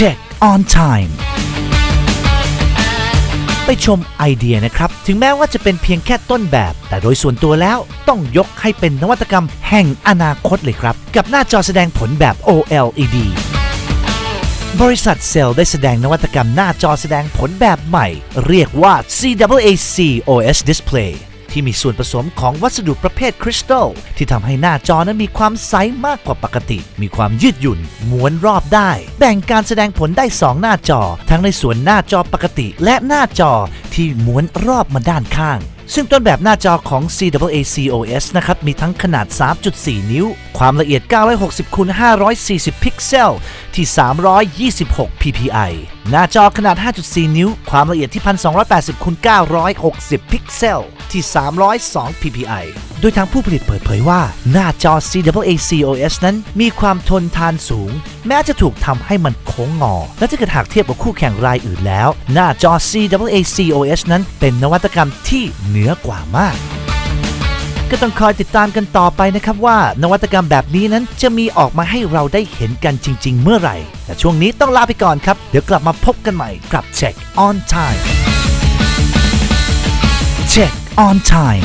Check on time ไปชมไอเดียนะครับ ถึงแม้ว่าจะเป็นเพียงแค่ต้นแบบ แต่โดยส่วนตัวแล้วต้องยกให้เป็นนวัตกรรมแห่งอนาคตเลยครับ กับหน้าจอแสดงผลแบบ OLED บริษัทเซลล์ได้แสดงนวัตกรรมหน้าจอแสดงผลแบบใหม่ เรียกว่า CWAC OS Display ที่มีส่วนผสมของวัสดุประเภทคริสตัลที่ทำให้หน้าจอนั้นมีความใสมากกว่าปกติ มีความยืดหยุ่นม้วนรอบได้ แบ่งการแสดงผลได้ 2 หน้าจอ ทั้งในส่วนหน้าจอปกติ และหน้าจอที่ม้วนรอบมาด้านข้าง ซึ่งต้นแบบหน้าจอของ CWAC OS นะครับ มีทั้งขนาด 3.4 นิ้ว ความละเอียด 960คูณ540 พิกเซล ที่ 326 ppi หน้าจอขนาด 5.4 นิ้ว ความละเอียดที่ 1280คูณ960 พิกเซล ที่ 302 ppi โดยทางผู้ผลิตเปิดเผยว่า หน้าจอ CWAC OS นั้นมีความทนทานสูง แม้จะถูกทำให้มันโค้งงอ และถ้าเกิดหากเทียบกับคู่แข่งรายอื่นแล้ว หน้าจอ CWAC OS นั้นเป็นนวัตกรรมที่เหนือกว่ามาก ก็ต้องคอยติดตามกันต่อไปนะครับว่านวัตกรรมแบบนี้นั้นจะมีออกมาให้เราได้เห็นกันจริง ๆ เมื่อไหร่ แต่ช่วงนี้ต้องลาไปก่อนครับ เดี๋ยวกลับมาพบกันใหม่กับ Check on Time Check on Time